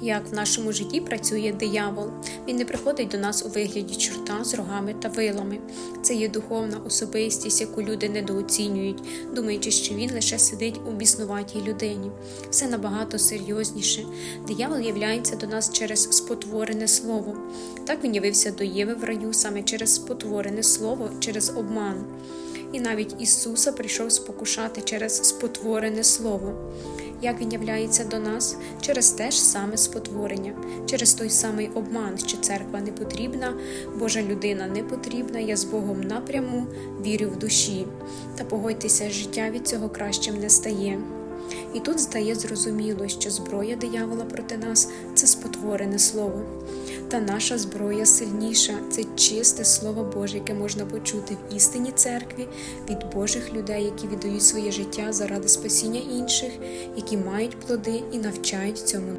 як в нашому житті працює диявол. Він не приходить до нас у вигляді чорта з рогами та вилами. Це є духовна особистість, яку люди недооцінюють, думаючи, що він лише сидить у біснуватій людині. Все набагато серйозніше. Диявол являється до нас через спотворене слово. Так він явився до Єви в раю саме через спотворене слово, через обман. І навіть Ісуса прийшов спокушати через спотворене слово. Як він являється до нас через те ж саме спотворення, через той самий обман, що церква не потрібна, Божа людина не потрібна, я з Богом напряму вірю в душі. Та погодьтеся, життя від цього кращим не стає. І тут стає зрозуміло, що зброя диявола проти нас це спотворене слово. Та наша зброя сильніша це чисте Слово Боже, яке можна почути в істині церкві від Божих людей, які віддають своє життя заради спасіння інших, які мають плоди і навчають цьому.